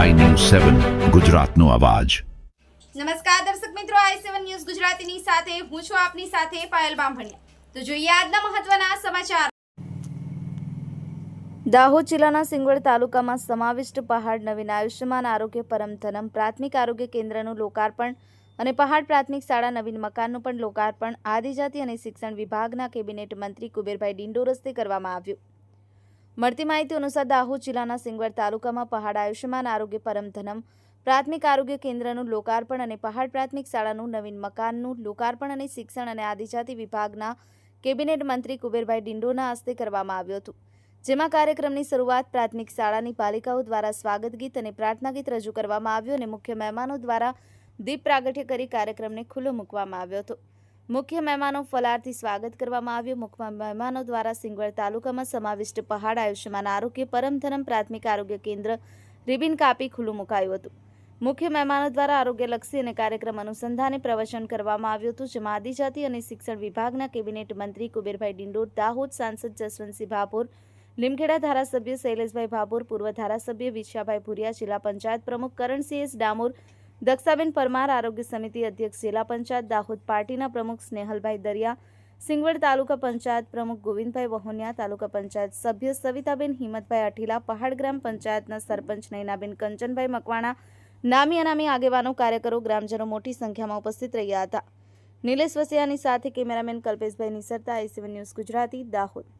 સેવન ગુજરાતનો અવાજ. નમસ્કાર દર્શક મિત્રો આઈ સેવન ન્યૂઝ ગુજરાતીની સાથે હું છું આપની સાથે પાયલ બામભણિયા. તો જોઈએ આજના મહત્વના સમાચાર. દાહોદ જિલ્લાના સિંગવડ તાલુકામાં સમાવિષ્ટ પહાડ નવીન આયુષ્યમાન આરોગ્ય પરમધનમ પ્રાથમિક આરોગ્ય કેન્દ્રનું લોકાર્પણ અને પહાડ પ્રાથમિક શાળા નવીન મકાનનું પણ લોકાર્પણ આદિજાતિ અને શિક્ષણ વિભાગના કેબિનેટ મંત્રી કુબેરભાઈ ડિંડો રસ્તે કરવામાં આવ્યું. મળતી માહિતી અનુસાર દાહોદ જિલ્લાના સિંગવડ તાલુકામાં પહાડ આયુષ્યમાન આરોગ્ય પરમધનમ પ્રાથમિક આરોગ્ય કેન્દ્રનું લોકાર્પણ અને પહાડ પ્રાથમિક શાળાનું નવીન મકાનનું લોકાર્પણ અને શિક્ષણ અને આદિજાતિ વિભાગના કેબિનેટ મંત્રી કુબેરભાઈ ડિંડોના હસ્તે કરવામાં આવ્યું હતું. જેમાં કાર્યક્રમની શરૂઆત પ્રાથમિક શાળાની પાલિકાઓ દ્વારા સ્વાગત ગીત અને પ્રાર્થના ગીત રજૂ કરવામાં આવ્યું અને મુખ્ય મહેમાનો દ્વારા દીપ પ્રાગટ્ય કરી કાર્યક્રમને ખુલ્લો મૂકવામાં આવ્યો હતો. મુખ્ય મહેમાનો ફલારથી સ્વાગત કરવામાં આવ્યું. મુખ્ય મહેમાનો દ્વારા સિંગવડ તાલુકામાં સમાવિષ્ટ પહાડ આયુષ્યમાન આરોગ્ય પરમધરમ પ્રાથમિક આરોગ્ય કેન્દ્ર, રિબિન કાપી ખુલ્લું મુકાયું હતું. મુખ્ય મહેમાનો દ્વારા આરોગ્યલક્ષી અને કાર્યક્રમ અનુસંધાને પ્રવચન કરવામાં આવ્યું હતું, જેમાં આદિજાતિ અને શિક્ષણ વિભાગના કેબિનેટ મંત્રી કુબેરભાઈ ડિંડોર, દાહોદ સાંસદ જસવંતસિંહ ભાભોર, લીમખેડા ધારાસભ્ય શૈલેષભાઈ ભાભોર, પૂર્વ ધારાસભ્ય વિશાભાઈ ભુરિયા, જિલ્લા પંચાયત પ્રમુખ કરણસિંહ ડામોર દક્ષાબેન પરમાર આરોગ્ય સમિતિ અધ્યક્ષ જિલ્લા પંચાયત દાહોદ પાર્ટીના પ્રમુખ સ્નેહલભાઈ દરિયા, સિંગવડ તાલુકા પંચાયત પ્રમુખ ગોવિંદભાઈ વહોનિયા તાલુકા પંચાયત સભ્ય સવિતાબેન હિંમતભાઈ અઠીલા, પહાડ ગ્રામ પંચાયતના સરપંચ નૈનાબેન કંચનભાઈ મકવાણા, નામી અનામી આગેવાનો, કાર્યકરો, ગ્રામજનો મોટી સંખ્યામાં ઉપસ્થિત રહ્યા હતા. નિલેશ વસિયાની સાથે કેમેરામેન કલ્પેશભાઈ નિસરતા એસીવન ન્યૂઝ ગુજરાતી, દાહોદ.